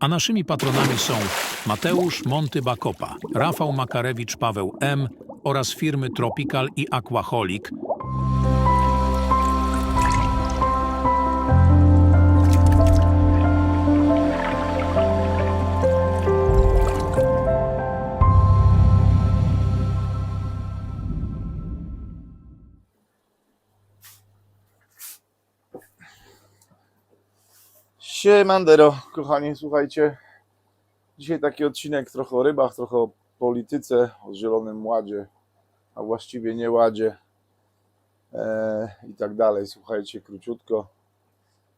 A naszymi patronami są Mateusz Monty Bakopa, Rafał Makarewicz, Paweł M. oraz firmy Tropical i Aquaholic. Siemandero, kochani, słuchajcie. Dzisiaj taki odcinek trochę o rybach, trochę o polityce, o zielonym ładzie, a właściwie nieładzie e, i tak dalej. Słuchajcie, króciutko,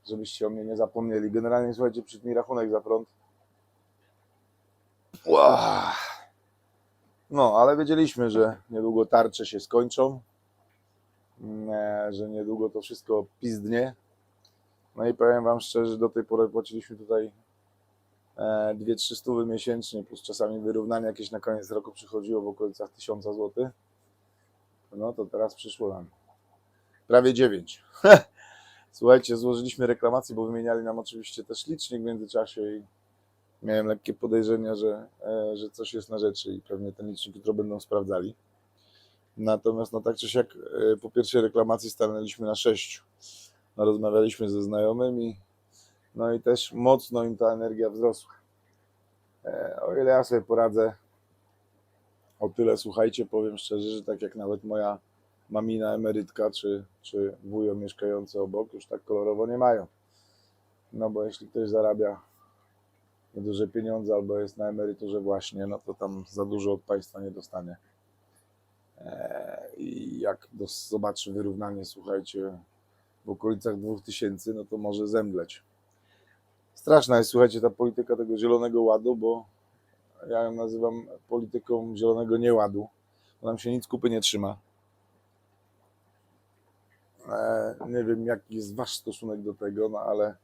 żebyście o mnie nie zapomnieli. Generalnie, słuchajcie, przyszedł mi rachunek za prąd. No, ale wiedzieliśmy, że niedługo tarcze się skończą, mm, e, że niedługo to wszystko pizdnie. No i powiem Wam szczerze, do tej pory płaciliśmy tutaj e, 2-3 stówy miesięcznie, plus czasami wyrównanie jakieś na koniec roku przychodziło w okolicach 1000 zł. No to teraz przyszło nam prawie 9. Słuchajcie, złożyliśmy reklamację, bo wymieniali nam oczywiście też licznik w międzyczasie i miałem lekkie podejrzenia, że, e, że coś jest na rzeczy i pewnie ten licznik jutro będą sprawdzali. Natomiast no tak czy siak e, po pierwszej reklamacji stanęliśmy na 6 rozmawialiśmy ze znajomymi, no i też mocno im ta energia wzrosła. E, o ile ja sobie poradzę, o tyle słuchajcie, powiem szczerze, że tak jak nawet moja mamina emerytka, czy, czy wujo mieszkający obok, już tak kolorowo nie mają. No bo jeśli ktoś zarabia nieduże pieniądze albo jest na emeryturze właśnie, no to tam za dużo od państwa nie dostanie. E, I jak zobaczy wyrównanie, słuchajcie, w okolicach 2000, no to może zemdleć. Straszna jest, słuchajcie, ta polityka tego zielonego ładu, bo ja ją nazywam polityką zielonego nieładu, bo nam się nic kupy nie trzyma. E, nie wiem, jaki jest wasz stosunek do tego, no ale,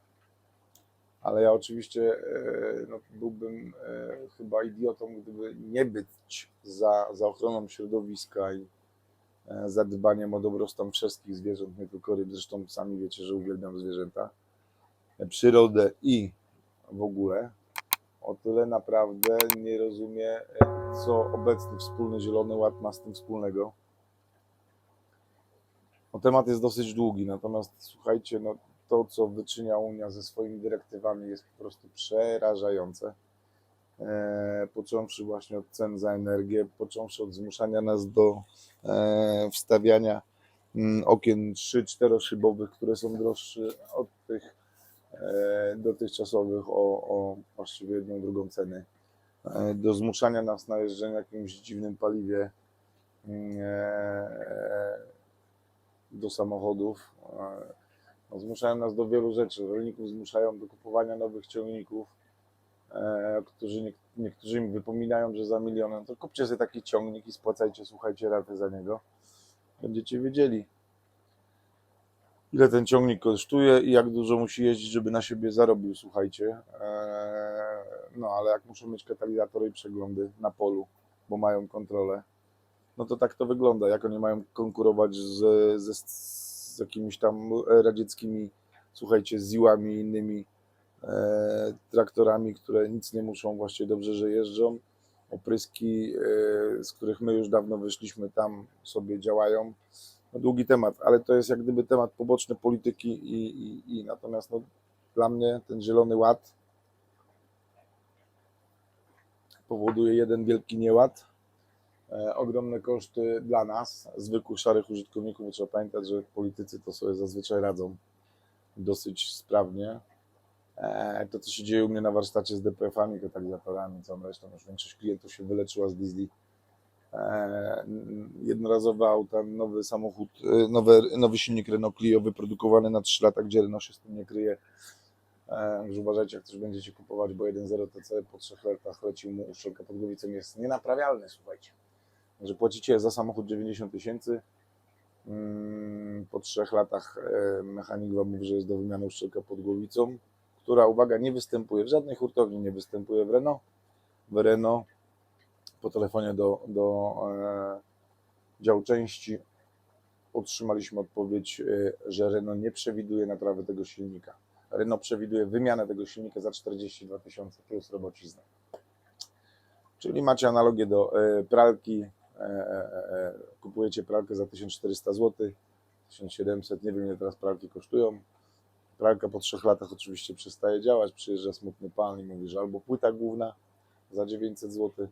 ale ja oczywiście e, no, byłbym e, chyba idiotą, gdyby nie być za, za ochroną środowiska i e, za dbaniem o dobrostan wszystkich zwierząt, nie tylko ryb. Zresztą sami wiecie, że uwielbiam zwierzęta, e, przyrodę i w ogóle. O tyle naprawdę nie rozumiem, e, co obecny wspólny Zielony Ład ma z tym wspólnego. No, temat jest dosyć długi, natomiast słuchajcie, no, to co wyczynia Unia ze swoimi dyrektywami jest po prostu przerażające. E, począwszy właśnie od cen za energię, począwszy od zmuszania nas do e, wstawiania mm, okien 3-4 szybowych, które są droższe od tych e, dotychczasowych o, o właściwie jedną drugą ceny, do zmuszania nas na jeżdżenie jakimś dziwnym paliwie mm, do samochodów. No, zmuszają nas do wielu rzeczy. Rolników zmuszają do kupowania nowych ciągników, którzy nie, niektórzy im wypominają, że za milion, no to kupcie sobie taki ciągnik i spłacajcie, słuchajcie, raty za niego. Będziecie wiedzieli, ile ten ciągnik kosztuje i jak dużo musi jeździć, żeby na siebie zarobił, słuchajcie. E, no ale jak muszą mieć katalizatory i przeglądy na polu, bo mają kontrolę, no to tak to wygląda. Jak oni mają konkurować z, ze, z jakimiś tam radzieckimi, słuchajcie, ziłami innymi e, traktorami, które nic nie muszą, właściwie dobrze, że jeżdżą. Opryski, e, z których my już dawno wyszliśmy, tam sobie działają. No, długi temat, ale to jest jak gdyby temat poboczny polityki i, i, i natomiast no, dla mnie ten zielony ład powoduje jeden wielki nieład, e, ogromne koszty dla nas, zwykłych szarych użytkowników. Trzeba pamiętać, że politycy to sobie zazwyczaj radzą dosyć sprawnie. E, To, co się dzieje u mnie na warsztacie z DPF-ami, katalizatorami, całą resztą, już większość klientów się wyleczyła z diesli. E, Jednorazowe auta, nowy samochód, e, nowy, nowy silnik Renault Clio wyprodukowany na 3 lata, gdzie Renault się z tym nie kryje. Także uważajcie, jak coś będziecie kupować, bo 1.0 TC po 3 latach leci mu uszczelka pod głowicą jest nienaprawialny, słuchajcie. Że płacicie za samochód 90 tysięcy, mm, po 3 latach mechanik Wam mówi, że jest do wymiany uszczelka pod głowicą, która, uwaga, nie występuje w żadnej hurtowni, nie występuje w Renault. W Renault po telefonie do, do e, działu części otrzymaliśmy odpowiedź, e, że Renault nie przewiduje naprawy tego silnika. Renault przewiduje wymianę tego silnika za 42 tysiące plus robocizna. Czyli macie analogię do e, pralki. E, kupujecie pralkę za 1400 zł, 1700, nie wiem ile teraz pralki kosztują. Pralka po trzech latach oczywiście przestaje działać, przyjeżdża smutny pan i mówi, że albo płyta główna za 900 zł,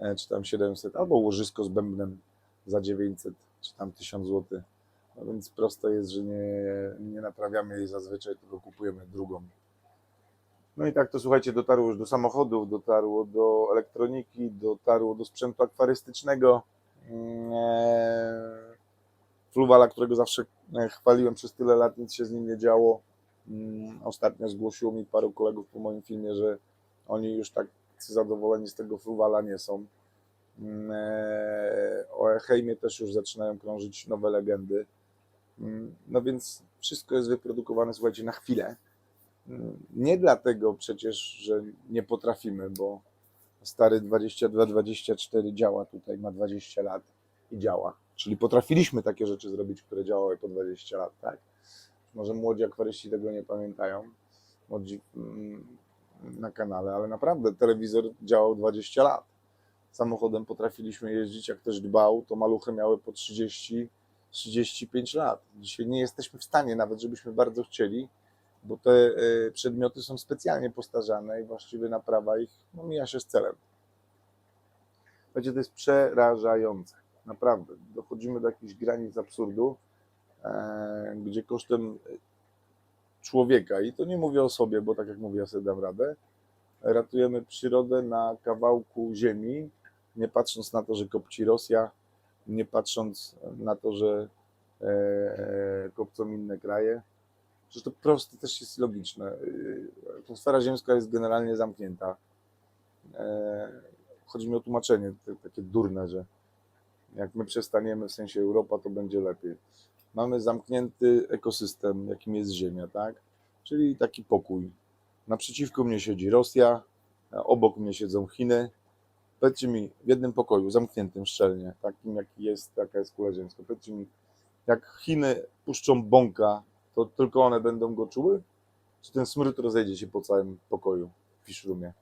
e, czy tam 700, albo łożysko z bębnem za 900, czy tam 1000 zł. No więc proste jest, że nie, nie naprawiamy jej zazwyczaj, tylko kupujemy drugą. No i tak to słuchajcie, dotarło już do samochodów, dotarło do elektroniki, dotarło do sprzętu akwarystycznego. Mm, e, Fluwala, którego zawsze e, chwaliłem przez tyle lat, nic się z nim nie działo. Mm, Ostatnio zgłosiło mi paru kolegów po moim filmie, że oni już tak zadowoleni z tego Fluwala nie są. Mm, e, O Eheimie też już zaczynają krążyć nowe legendy. Mm, No więc wszystko jest wyprodukowane, słuchajcie, na chwilę. Nie dlatego przecież, że nie potrafimy, bo stary 22-24 działa tutaj, ma 20 lat i działa. Czyli potrafiliśmy takie rzeczy zrobić, które działały po 20 lat, tak? Może młodzi akwaryści tego nie pamiętają, młodzi mm, na kanale, ale naprawdę telewizor działał 20 lat. Samochodem potrafiliśmy jeździć, jak ktoś dbał, to maluchy miały po 30, 35 lat. Dzisiaj nie jesteśmy w stanie, nawet żebyśmy bardzo chcieli, bo te e, przedmioty są specjalnie postarzane i właściwie naprawa ich no, mija się z celem. Słuchajcie, to jest przerażające. Naprawdę. Dochodzimy do jakichś granic absurdu, gdzie kosztem człowieka, i to nie mówię o sobie, bo tak jak mówię, ja sobie dam radę, ratujemy przyrodę na kawałku ziemi, nie patrząc na to, że kopci Rosja, nie patrząc na to, że e, e, kopcą inne kraje. Przecież to proste też jest logiczne. Atmosfera ziemska jest generalnie zamknięta. E, Chodzi mi o tłumaczenie takie durne, że jak my przestaniemy, w sensie Europa, to będzie lepiej. Mamy zamknięty ekosystem, jakim jest Ziemia, tak? Czyli taki pokój. Naprzeciwko mnie siedzi Rosja, obok mnie siedzą Chiny. Powiedzcie mi, w jednym pokoju, zamkniętym szczelnie, takim jaki jest, taka jest kula ziemska. Powiedzcie mi, jak Chiny puszczą bąka, to tylko one będą go czuły? Czy ten smród rozejdzie się po całym pokoju w Fiszrumie?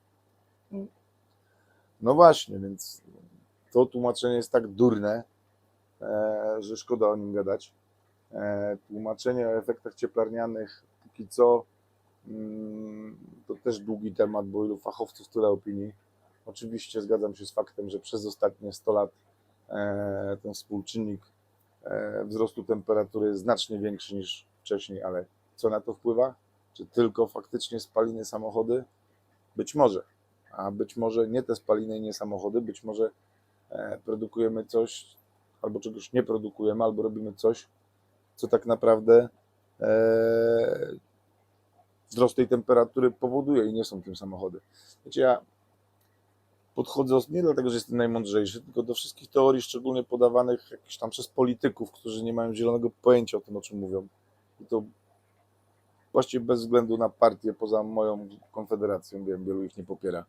No właśnie, więc to tłumaczenie jest tak durne, e, że szkoda o nim gadać. E, Tłumaczenie o efektach cieplarnianych póki co mm, to też długi temat, bo ilu fachowców, tyle opinii. Oczywiście zgadzam się z faktem, że przez ostatnie 100 lat e, ten współczynnik e, wzrostu temperatury jest znacznie większy niż wcześniej, ale co na to wpływa? Czy tylko faktycznie spaliny samochody? Być może. A być może nie te spaliny nie samochody, być może produkujemy coś, albo czegoś nie produkujemy, albo robimy coś, co tak naprawdę e, wzrost tej temperatury powoduje i nie są tym samochody. Wiecie, ja podchodzę nie dlatego, że jestem najmądrzejszy, tylko do wszystkich teorii, szczególnie podawanych jakiś tam przez polityków, którzy nie mają zielonego pojęcia o tym, o czym mówią. I to właściwie bez względu na partię, poza moją konfederacją, wiem, wielu ich nie popiera.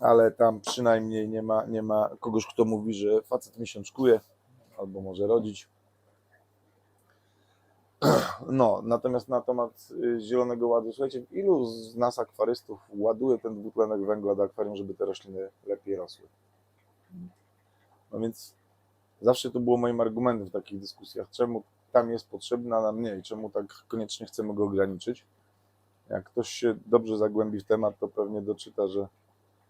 Ale tam przynajmniej nie ma, nie ma kogoś, kto mówi, że facet miesiączkuje albo może rodzić. No, natomiast na temat y, Zielonego Ładu, słuchajcie, ilu z nas akwarystów ładuje ten dwutlenek węgla do akwarium, żeby te rośliny lepiej rosły? No więc zawsze to było moim argumentem w takich dyskusjach, czemu tam jest potrzebny, a nam i czemu tak koniecznie chcemy go ograniczyć. Jak ktoś się dobrze zagłębi w temat, to pewnie doczyta, że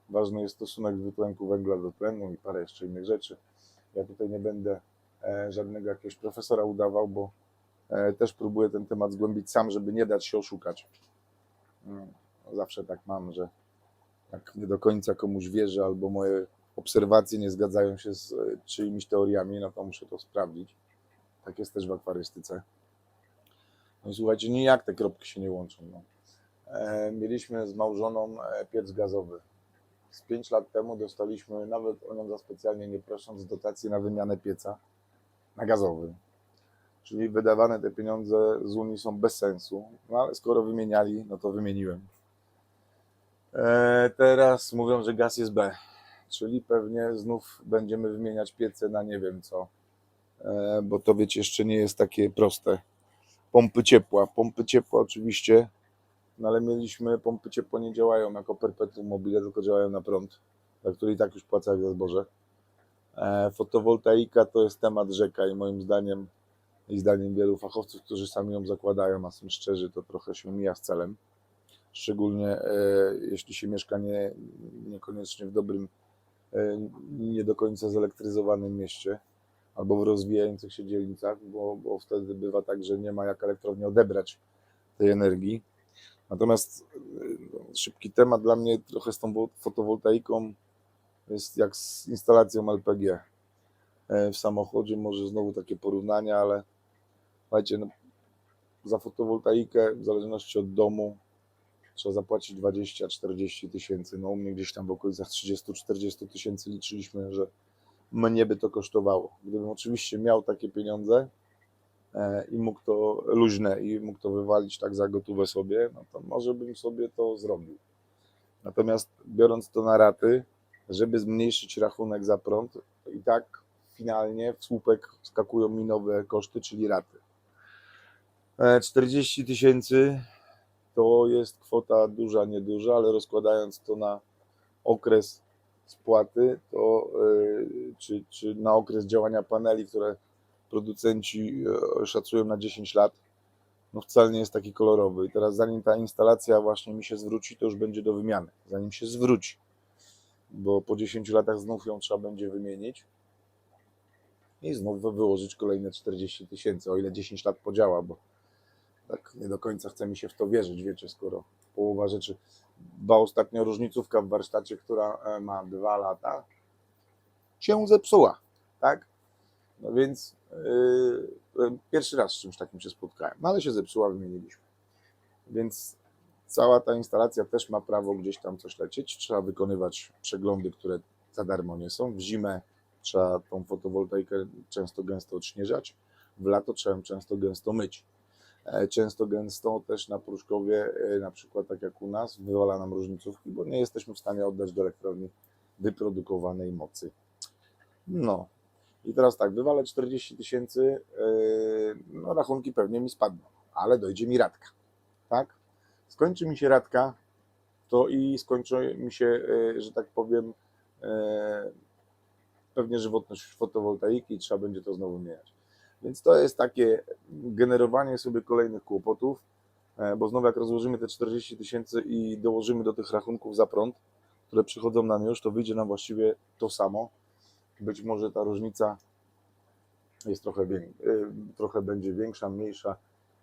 ważny jest stosunek dwutlenku węgla do tlenu i parę jeszcze innych rzeczy. Ja tutaj nie będę żadnego jakiegoś profesora udawał, bo e, też próbuję ten temat zgłębić sam, żeby nie dać się oszukać. Mm, Zawsze tak mam, że jak nie do końca komuś wierzę albo moje obserwacje nie zgadzają się z e, czyimiś teoriami, no to muszę to sprawdzić. Tak jest też w akwarystyce. No i słuchajcie, nijak te kropki się nie łączą. No. E, mieliśmy z małżoną e, piec gazowy. Z 5 lat temu dostaliśmy, nawet o nią za specjalnie nie prosząc, dotację na wymianę pieca na gazowy. Czyli wydawane te pieniądze z Unii są bez sensu. No ale skoro wymieniali, no to wymieniłem. E, teraz mówią, że gaz jest B. Czyli pewnie znów będziemy wymieniać piece na nie wiem co. E, bo to wiecie, jeszcze nie jest takie proste. pompy ciepła. Pompy ciepła oczywiście, no ale mieliśmy, pompy ciepła nie działają jako perpetuum mobile, tylko działają na prąd, za który i tak już płacę jak za zboże. E, fotowoltaika to jest temat rzeka i moim zdaniem i zdaniem wielu fachowców, którzy sami ją zakładają, a są szczerzy, to trochę się mija z celem. Szczególnie e, jeśli się mieszka nie, niekoniecznie w dobrym, e, nie do końca zelektryzowanym mieście albo w rozwijających się dzielnicach, bo, bo wtedy bywa tak, że nie ma jak elektrownia odebrać tej energii. Natomiast e, no, szybki temat dla mnie trochę z tą wo- fotowoltaiką jest jak z instalacją LPG e, w samochodzie. Może znowu takie porównania, ale słuchajcie, no, za fotowoltaikę w zależności od domu trzeba zapłacić 20-40 tysięcy. No u mnie gdzieś tam w okolicach 30-40 tysięcy liczyliśmy, że mnie by to kosztowało. Gdybym oczywiście miał takie pieniądze e, i mógł to luźne i mógł to wywalić tak za gotówę sobie, no to może bym sobie to zrobił. Natomiast biorąc to na raty, żeby zmniejszyć rachunek za prąd, i tak finalnie w słupek skakują mi nowe koszty, czyli raty. E, 40 tysięcy to jest kwota duża, nieduża, ale rozkładając to na okres spłaty, to e, czy, czy na okres działania paneli, które producenci e, szacują na 10 lat, no wcale nie jest taki kolorowy. I teraz zanim ta instalacja właśnie mi się zwróci, to już będzie do wymiany. Zanim się zwróci, bo po 10 latach znów ją trzeba będzie wymienić i znów wy- wyłożyć kolejne 40 tysięcy, o ile 10 lat podziała, bo tak nie do końca chce mi się w to wierzyć, wiecie, skoro połowa rzeczy. Była ostatnio różnicówka w warsztacie, która e, ma dwa lata, się zepsuła, tak? No więc yy, pierwszy raz z czymś takim się spotkałem, no ale się zepsuła, wymieniliśmy. Więc cała ta instalacja też ma prawo gdzieś tam coś lecieć. Trzeba wykonywać przeglądy, które za darmo nie są. W zimę trzeba tą fotowoltaikę często gęsto odśnieżać, w lato trzeba ją często gęsto myć. E, Często gęsto też na Pruszkowie, e, na przykład tak jak u nas, wywala nam różnicówki, bo nie jesteśmy w stanie oddać do elektrowni wyprodukowanej mocy. No, i teraz tak, wywalę 40 tysięcy, yy, no rachunki pewnie mi spadną, ale dojdzie mi radka, tak? Skończy mi się radka, to i skończy mi się, yy, że tak powiem, yy, pewnie żywotność fotowoltaiki i trzeba będzie to znowu zmieniać. Więc to jest takie generowanie sobie kolejnych kłopotów, e, bo znowu jak rozłożymy te 40 tysięcy i dołożymy do tych rachunków za prąd, które przychodzą nam już, to wyjdzie nam właściwie to samo. Być może ta różnica jest trochę, trochę będzie większa, mniejsza.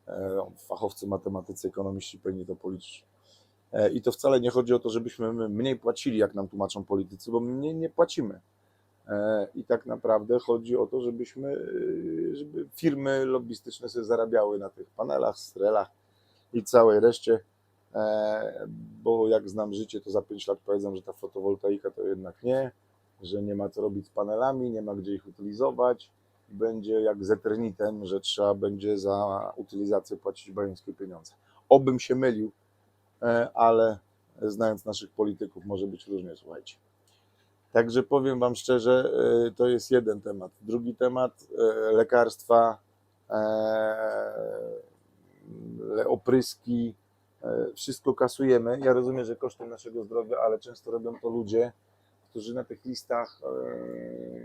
E, Fachowcy matematycy, ekonomiści powinni to policzyć. E, I to wcale nie chodzi o to, żebyśmy my mniej płacili, jak nam tłumaczą politycy, bo mniej nie płacimy. E, I tak naprawdę chodzi o to, żebyśmy, żeby firmy lobbystyczne sobie zarabiały na tych panelach, strelach i całej reszcie, bo jak znam życie, to za 5 lat powiedzą, że ta fotowoltaika to jednak nie, że nie ma co robić z panelami, nie ma gdzie ich utylizować. Będzie jak z Eternitem, że trzeba będzie za utylizację płacić bajońskie pieniądze. Obym się mylił, e, ale znając naszych polityków, może być różnie, słuchajcie. Także powiem Wam szczerze, e, to jest jeden temat. Drugi temat, e, lekarstwa, opryski, wszystko kasujemy. Ja rozumiem, że kosztem naszego zdrowia, ale często robią to ludzie, którzy na tych listach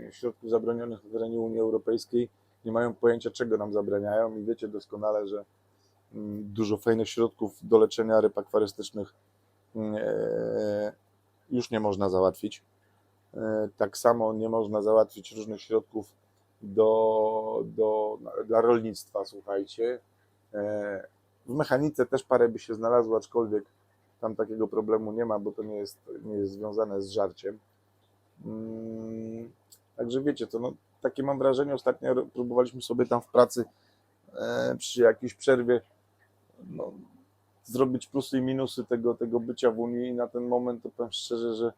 e, środków zabronionych w terenie Unii Europejskiej nie mają pojęcia, czego nam zabraniają i wiecie doskonale, że mm, dużo fajnych środków do leczenia ryb akwarystycznych mm, e, już nie można załatwić. E, Tak samo nie można załatwić różnych środków do, do, dla rolnictwa, słuchajcie. W mechanice też parę by się znalazło, aczkolwiek tam takiego problemu nie ma, bo to nie jest, nie jest związane z żarciem. Mm, Także wiecie co, no, takie mam wrażenie, ostatnio próbowaliśmy sobie tam w pracy e, przy jakiejś przerwie no, zrobić plusy i minusy tego, tego bycia w Unii i na ten moment to powiem szczerze, że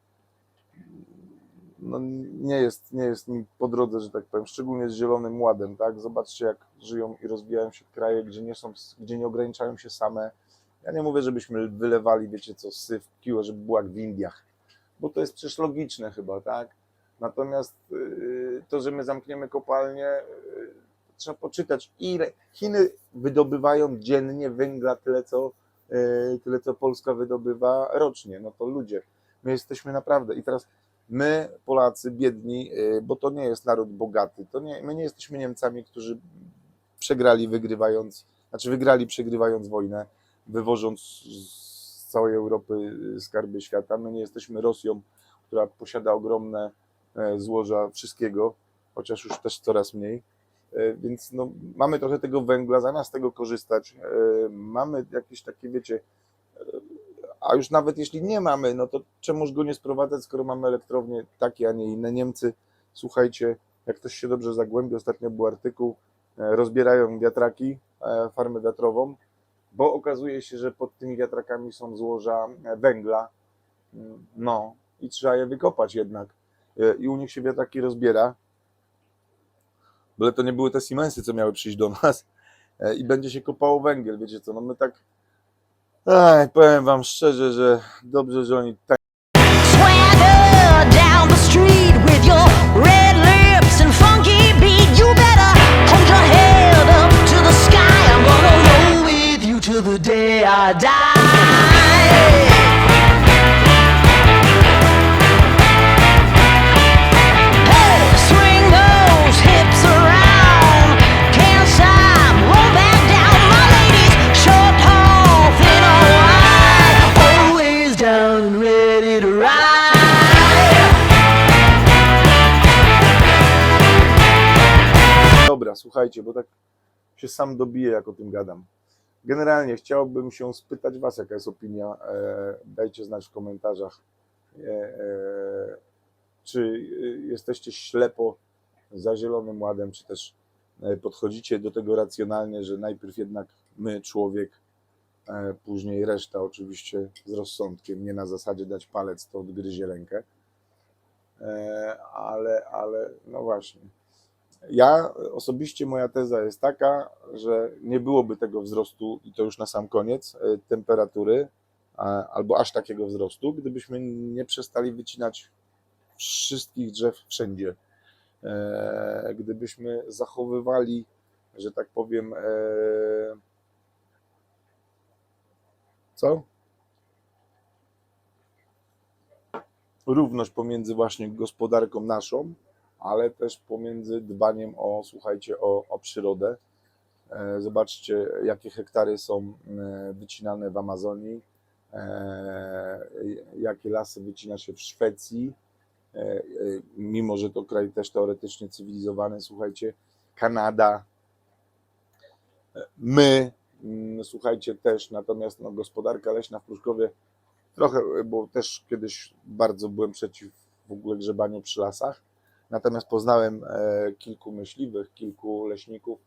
no, nie, jest, nie jest mi po drodze, że tak powiem, szczególnie z Zielonym Ładem, tak? Zobaczcie, jak żyją i rozwijają się kraje, gdzie nie są, gdzie nie ograniczają się same. Ja nie mówię, żebyśmy wylewali, wiecie co, syf, piło, żeby było jak w Indiach, bo to jest przecież logiczne chyba, tak? Natomiast yy, to, że my zamkniemy kopalnię, yy, trzeba poczytać, ile Chiny wydobywają dziennie węgla tyle, co, e, tyle, co Polska wydobywa rocznie. No to ludzie, my jesteśmy naprawdę i teraz my, Polacy, biedni, bo to nie jest naród bogaty, to nie, my nie jesteśmy Niemcami, którzy przegrali wygrywając, znaczy wygrali przegrywając wojnę, wywożąc z całej Europy skarby świata. My nie jesteśmy Rosją, która posiada ogromne e, złoża wszystkiego, chociaż już też coraz mniej. E, Więc no, mamy trochę tego węgla, zamiast tego korzystać, e, mamy jakieś takie, wiecie, a już nawet jeśli nie mamy, no to czemuż go nie sprowadzać, skoro mamy elektrownie takie, a nie inne. Niemcy, słuchajcie, jak ktoś się dobrze zagłębi, ostatnio był artykuł, rozbierają wiatraki, farmę wiatrową, bo okazuje się, że pod tymi wiatrakami są złoża e, węgla, Mm, no i trzeba je wykopać jednak. E, I u nich się wiatraki rozbiera, byle to nie były te Siemensy, co miały przyjść do nas e, i będzie się kopało węgiel, wiecie co, no my tak, Ej, powiem wam szczerze, że dobrze, że oni tak słuchajcie, bo tak się sam dobiję, jak o tym gadam. Generalnie chciałbym się spytać Was, jaka jest opinia. E, dajcie znać w komentarzach, e, e, czy jesteście ślepo za Zielonym Ładem, czy też podchodzicie do tego racjonalnie, że najpierw jednak my, człowiek, później reszta, oczywiście z rozsądkiem, nie na zasadzie dać palec, to odgryzie rękę. Ale, ale, no właśnie. Ja osobiście moja teza jest taka, że nie byłoby tego wzrostu, i to już na sam koniec, e, temperatury, albo aż takiego wzrostu, gdybyśmy nie przestali wycinać wszystkich drzew wszędzie. E, Gdybyśmy zachowywali, że tak powiem, e, co? Równość pomiędzy właśnie gospodarką naszą, ale też pomiędzy dbaniem o, słuchajcie, o, o przyrodę. E, Zobaczcie, jakie hektary są e, wycinane w Amazonii, e, jakie lasy wycina się w Szwecji, mimo że to kraj też teoretycznie cywilizowany, słuchajcie, Kanada, my, mm, słuchajcie, też, natomiast no, gospodarka leśna w Pruszkowie trochę, bo też kiedyś bardzo byłem przeciw w ogóle grzebaniu przy lasach, Natomiast poznałem e, kilku myśliwych, kilku leśników,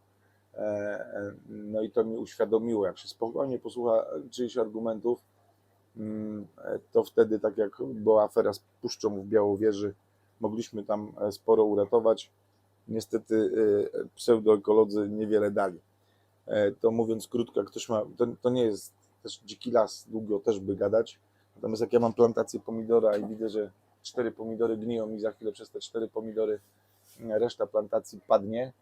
e, e, no i to mi uświadomiło, jak się spokojnie posłucha czyichś argumentów, mm, to wtedy, tak jak była afera z Puszczą w Białowieży, mogliśmy tam sporo uratować. Niestety pseudoekolodzy niewiele dali. To mówiąc krótko, ktoś ma, to, to nie jest też dziki las, długo też by gadać. Natomiast jak ja mam plantację pomidora i widzę, że cztery pomidory gniją i za chwilę przez te cztery pomidory reszta plantacji padnie,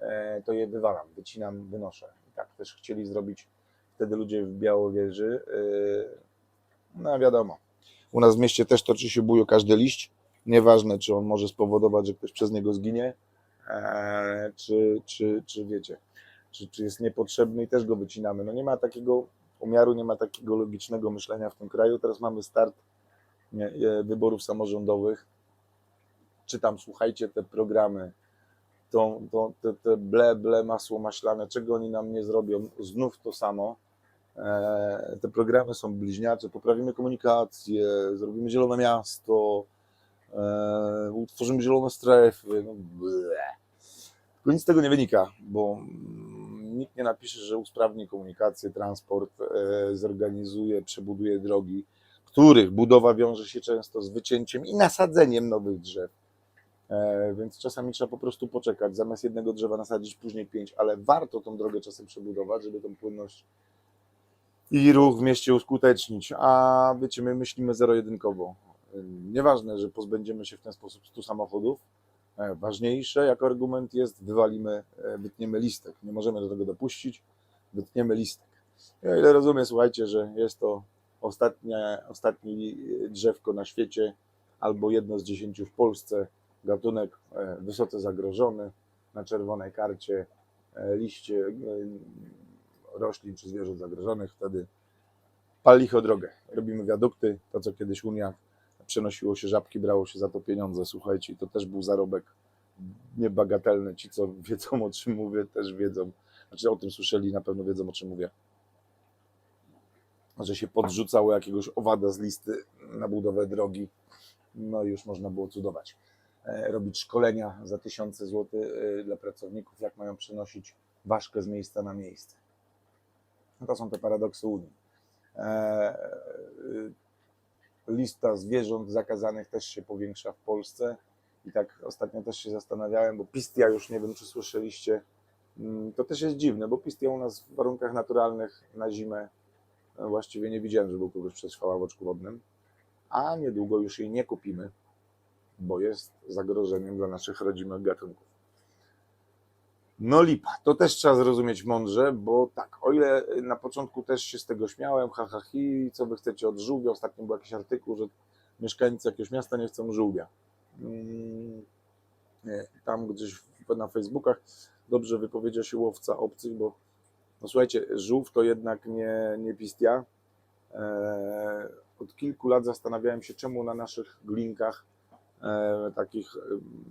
e, to je wywalam, wycinam, wynoszę. Tak też chcieli zrobić wtedy ludzie w Białowieży. e, No wiadomo, u nas w mieście też toczy się bój o każdy liść. Nieważne, czy on może spowodować, że ktoś przez niego zginie, e, czy, czy, czy wiecie, czy, czy jest niepotrzebny i też go wycinamy. No nie ma takiego umiaru, nie ma takiego logicznego myślenia w tym kraju. Teraz mamy start wyborów samorządowych, czytam, słuchajcie, te programy, to, to, te, te ble, ble, masło maślane, czego oni nam nie zrobią, znów to samo. E, te programy są bliźniacze, poprawimy komunikację, zrobimy zielone miasto, e, utworzymy zielone strefy, no. Tylko nic z tego nie wynika, bo nikt nie napisze, że usprawni komunikację, transport, e, zorganizuje, przebuduje drogi, których budowa wiąże się często z wycięciem i nasadzeniem nowych drzew. E, Więc czasami trzeba po prostu poczekać, zamiast jednego drzewa nasadzić później pięć, ale warto tą drogę czasem przebudować, żeby tą płynność i ruch w mieście uskutecznić. A wiecie, my myślimy zero-jedynkowo. E, Nieważne, że pozbędziemy się w ten sposób 100 samochodów, E, Ważniejsze jako argument jest wywalimy, wytniemy listek. Nie możemy do tego dopuścić, wytniemy listek. O ile rozumiem, słuchajcie, że jest to ostatnie, ostatni drzewko na świecie, albo jedno z dziesięciu w Polsce, gatunek e, wysoce zagrożony, na czerwonej karcie e, liście e, roślin czy zwierząt zagrożonych, wtedy pal licho drogę. Robimy wiadukty, to co kiedyś Unia przenosiło się żabki, brało się za to pieniądze, słuchajcie, to też był zarobek niebagatelny. Ci, co wiedzą o czym mówię, też wiedzą, znaczy o tym słyszeli, na pewno wiedzą o czym mówię. Że się podrzucało jakiegoś owada z listy na budowę drogi, no i już można było cudować. E, Robić szkolenia za tysiące złotych e, dla pracowników, jak mają przenosić ważkę z miejsca na miejsce. No to są te paradoksy Unii. E, Lista zwierząt zakazanych też się powiększa w Polsce. I tak ostatnio też się zastanawiałem, bo pistia już nie wiem, czy słyszeliście. Mm, To też jest dziwne, bo pistia u nas w warunkach naturalnych na zimę właściwie nie widziałem, żeby u kogoś przetrwała w oczku wodnym. A niedługo już jej nie kupimy, bo jest zagrożeniem dla naszych rodzimych gatunków. No lipa, to też trzeba zrozumieć mądrze, bo tak, o ile na początku też się z tego śmiałem, ha, ha, hi, co wy chcecie od żółwia, ostatnio był jakiś artykuł, że mieszkańcy jakiegoś miasta nie chcą żółwia. Mm, Tam gdzieś na Facebookach dobrze wypowiedział się łowca obcych, bo no słuchajcie, żółw to jednak nie, nie pistia. Eee, od kilku lat zastanawiałem się, czemu na naszych glinkach, e, takich e,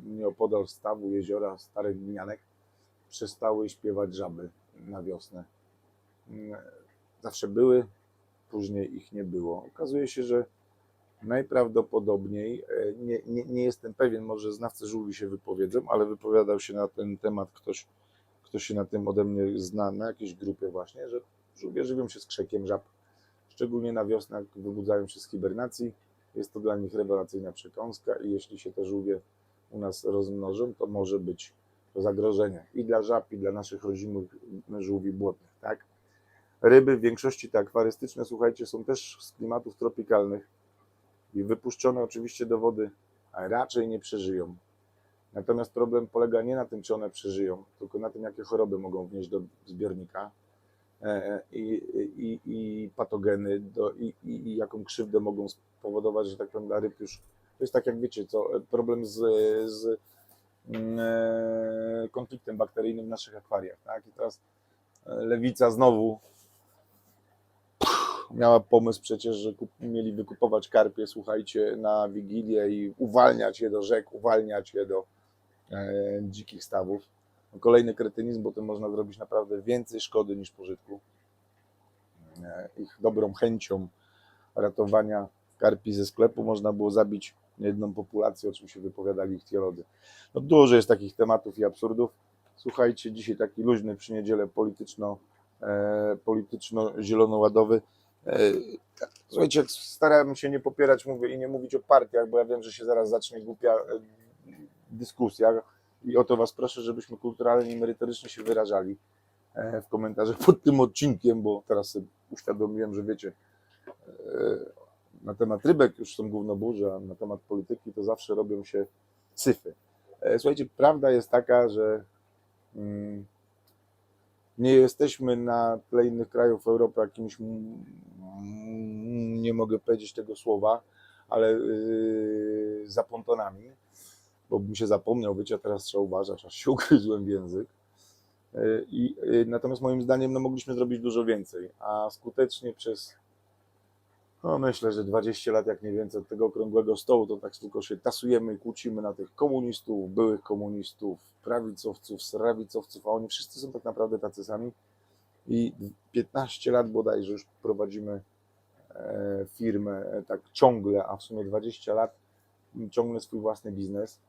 nieopodal stawu, jeziora, starych glinianek, przestały śpiewać żaby na wiosnę. Mm, Zawsze były, później ich nie było. Okazuje się, że najprawdopodobniej, e, nie, nie, nie jestem pewien, może znawcy żółwi się wypowiedzą, ale wypowiadał się na ten temat ktoś, kto się na tym ode mnie zna, na jakiejś grupie właśnie, że żółwie żywią się z krzekiem żab, szczególnie na wiosnę, jak wybudzają się z hibernacji. Jest to dla nich rewelacyjna przekąska i jeśli się te żółwie u nas rozmnożą, to może być to zagrożenie i dla żab, i dla naszych rodzimych żółwi błotnych, tak? Ryby w większości te akwarystyczne, słuchajcie, są też z klimatów tropikalnych i wypuszczone oczywiście do wody, a raczej nie przeżyją. Natomiast problem polega nie na tym, czy one przeżyją, tylko na tym, jakie choroby mogą wnieść do zbiornika e, i, i, i patogeny, do, i, i, jaką krzywdę mogą spowodować, że tak powiem, dla ryb już. To jest tak, jak wiecie, co, problem z, z mm, e, konfliktem bakteryjnym w naszych akwariach. Tak? I teraz e, lewica znowu miała pomysł przecież, że kup, mieli wykupować karpie, słuchajcie, na Wigilię i uwalniać je do rzek, uwalniać je do e, dzikich stawów. Kolejny kretynizm, bo tym można zrobić naprawdę więcej szkody niż pożytku. E, ich dobrą chęcią ratowania karpi ze sklepu można było zabić jedną populację, o czym się wypowiadali ich teolodzy. No, dużo jest takich tematów i absurdów. Słuchajcie, dzisiaj taki luźny przy niedzielę polityczno, e, polityczno-zielonoładowy. E, Słuchajcie, starałem się nie popierać, mówię, i nie mówić o partiach, bo ja wiem, że się zaraz zacznie głupia e, dyskusja i o to Was proszę, żebyśmy kulturalnie i merytorycznie się wyrażali e, w komentarzach pod tym odcinkiem, bo teraz sobie uświadomiłem, że wiecie, e, na temat rybek już są gównoburze, a na temat polityki to zawsze robią się cyfy. E, Słuchajcie, prawda jest taka, że mm, nie jesteśmy na tle innych krajów Europy jakimiś, mm, nie mogę powiedzieć tego słowa, ale yy, zapontonami, bo bym się zapomniał, wiecie, a teraz trzeba uważać, aż się ugryzłem w język. Yy, I, yy, natomiast moim zdaniem no, mogliśmy zrobić dużo więcej, a skutecznie przez no myślę, że 20 lat, jak nie więcej, od tego okrągłego stołu, to tak tylko się tasujemy i kłócimy na tych komunistów, byłych komunistów, prawicowców, srawicowców, a oni wszyscy są tak naprawdę tacy sami. I 15 lat bodajże już prowadzimy e, firmę e, tak ciągle, a w sumie 20 lat ciągnę swój własny biznes.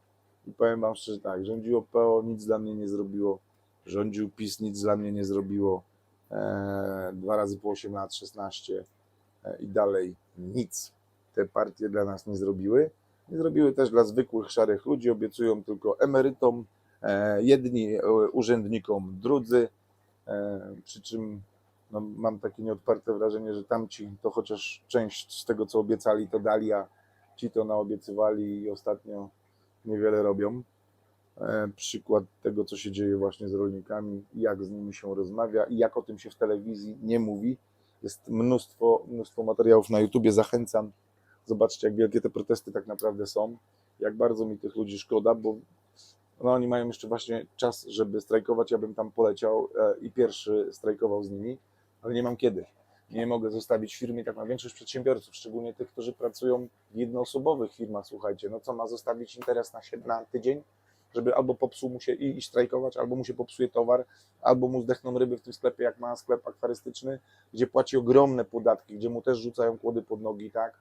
I powiem Wam szczerze tak, rządziło PO, nic dla mnie nie zrobiło, rządził PiS, nic dla mnie nie zrobiło. E, dwa razy po 8 lat, 16 e, i dalej nic te partie dla nas nie zrobiły. Nie zrobiły też dla zwykłych szarych ludzi, obiecują tylko emerytom, e, jedni e, urzędnikom, drudzy, e, przy czym no, mam takie nieodparte wrażenie, że tamci to chociaż część z tego, co obiecali, to dali, a ci to naobiecywali i ostatnio niewiele robią. e, przykład tego, co się dzieje właśnie z rolnikami, jak z nimi się rozmawia i jak o tym się w telewizji nie mówi. Jest mnóstwo, mnóstwo materiałów na YouTubie, zachęcam. Zobaczcie, jak wielkie te protesty tak naprawdę są. Jak bardzo mi tych ludzi szkoda, bo no, oni mają jeszcze właśnie czas, żeby strajkować. Ja bym tam poleciał e, i pierwszy strajkował z nimi, ale nie mam kiedy. Nie mogę zostawić firmy, tak na większość przedsiębiorców, szczególnie tych, którzy pracują w jednoosobowych firmach. Słuchajcie, no co ma zostawić interes na, na tydzień, żeby albo popsuł mu się i, i strajkować, albo mu się popsuje towar, albo mu zdechną ryby w tym sklepie, jak ma sklep akwarystyczny, gdzie płaci ogromne podatki, gdzie mu też rzucają kłody pod nogi, tak?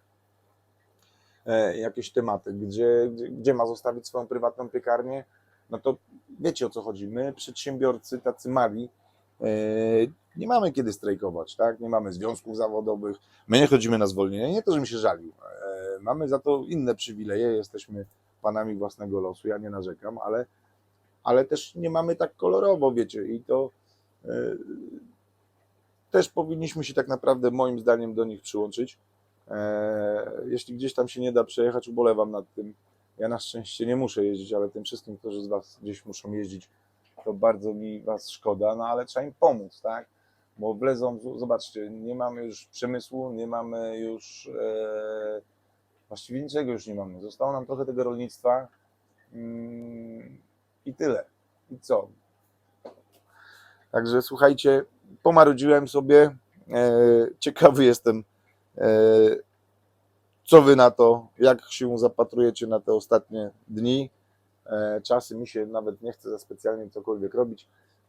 E, jakieś tematy, gdzie, gdzie, gdzie ma zostawić swoją prywatną piekarnię, no to wiecie o co chodzi. My, przedsiębiorcy, tacy mali, nie mamy kiedy strajkować, tak? Nie mamy związków zawodowych, my nie chodzimy na zwolnienie, nie to, żebym się żalił. E, Mamy za to inne przywileje, jesteśmy panami własnego losu, ja nie narzekam, ale, ale też nie mamy tak kolorowo, wiecie, i to e, też powinniśmy się tak naprawdę moim zdaniem do nich przyłączyć. E, Jeśli gdzieś tam się nie da przejechać, ubolewam nad tym. Ja na szczęście nie muszę jeździć, ale tym wszystkim, którzy z Was gdzieś muszą jeździć, to bardzo mi Was szkoda, no ale trzeba im pomóc, tak? Bo wlezą, zobaczcie, nie mamy już przemysłu, nie mamy już, e, właściwie niczego już nie mamy. Zostało nam trochę tego rolnictwa mm, i tyle. I co? Także słuchajcie, pomarudziłem sobie. E, ciekawy jestem, e, co wy na to, jak się zapatrujecie na te ostatnie dni. E, czasy mi się nawet nie chce za specjalnie cokolwiek robić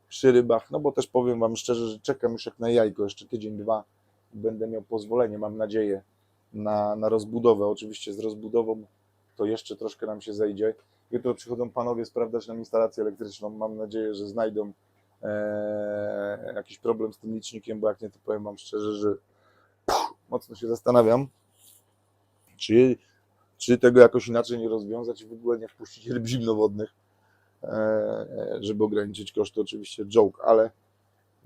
przy rybach, no bo też powiem wam szczerze, że czekam już jak na jajko, jeszcze tydzień, dwa będę miał pozwolenie, mam nadzieję, na, na rozbudowę. Oczywiście z rozbudową to jeszcze troszkę nam się zejdzie. Jutro przychodzą panowie sprawdzać nam instalację elektryczną. Mam nadzieję, że znajdą e, jakiś problem z tym licznikiem, bo jak nie, to powiem wam szczerze, że mocno się zastanawiam, czy, czy tego jakoś inaczej nie rozwiązać w ogóle nie wpuścić ryb zimnowodnych, e, żeby ograniczyć koszty. Oczywiście joke, ale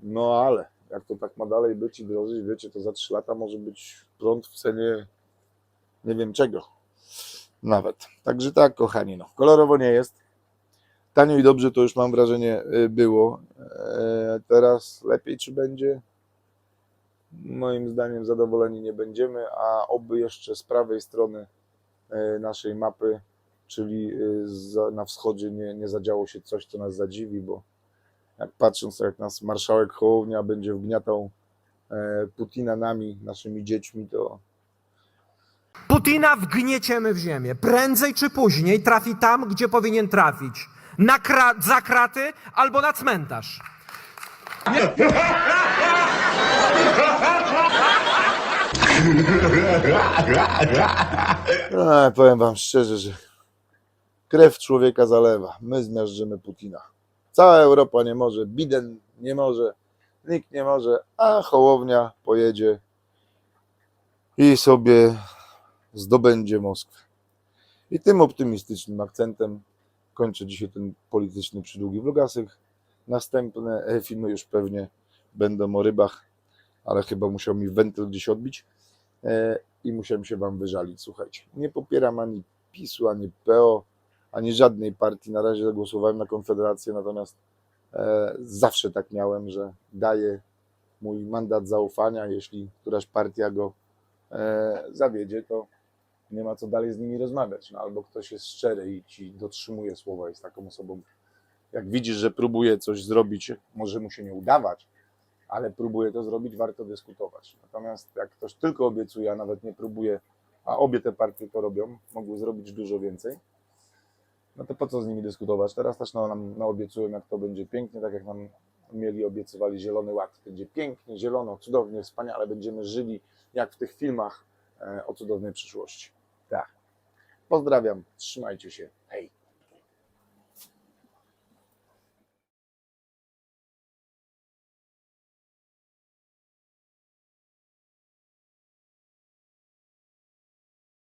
no ale jak to tak ma dalej być i drożyć, wiecie, to za 3 lata może być prąd w cenie nie wiem czego nawet. Także tak, kochani, no. Kolorowo nie jest. Tanio i dobrze to już mam wrażenie y, było. E, Teraz lepiej czy będzie? Moim zdaniem zadowoleni nie będziemy, a oby jeszcze z prawej strony e, naszej mapy, czyli za- na wschodzie nie, nie zadziało się coś, co nas zadziwi, bo jak patrząc jak nas marszałek Hołownia będzie wgniatał e, Putina nami, naszymi dziećmi, to Putina wgnieciemy w ziemię. Prędzej czy później trafi tam, gdzie powinien trafić. Na kra- za kraty albo na cmentarz. E, powiem wam szczerze, że krew człowieka zalewa. My zmiażdżymy Putina. Cała Europa nie może, Biden nie może, nikt nie może, a Hołownia pojedzie i sobie zdobędzie Moskwę. I tym optymistycznym akcentem kończę dzisiaj ten polityczny przydługi vlogasych. Następne e, filmy już pewnie będą o rybach, ale chyba musiał mi wentyl gdzieś odbić i musiałem się wam wyżalić. Słuchajcie, nie popieram ani PiSu, ani PO, ani żadnej partii. Na razie zagłosowałem na Konfederację, natomiast e, zawsze tak miałem, że daję mój mandat zaufania. Jeśli któraś partia go e, zawiedzie, to nie ma co dalej z nimi rozmawiać. No, albo ktoś jest szczery i ci dotrzymuje słowa, jest taką osobą. Jak widzisz, że próbuje coś zrobić, może mu się nie udawać, ale próbuje to zrobić, warto dyskutować. Natomiast jak ktoś tylko obiecuje, a nawet nie próbuje, a obie te partie to robią, mogły zrobić dużo więcej, no to po co z nimi dyskutować? Teraz też no, nam naobiecują, jak to będzie pięknie, tak jak nam mieli, obiecywali Zielony Ład. Będzie pięknie, zielono, cudownie, wspaniale, będziemy żyli jak w tych filmach e, o cudownej przyszłości. Tak. Pozdrawiam, trzymajcie się, hej.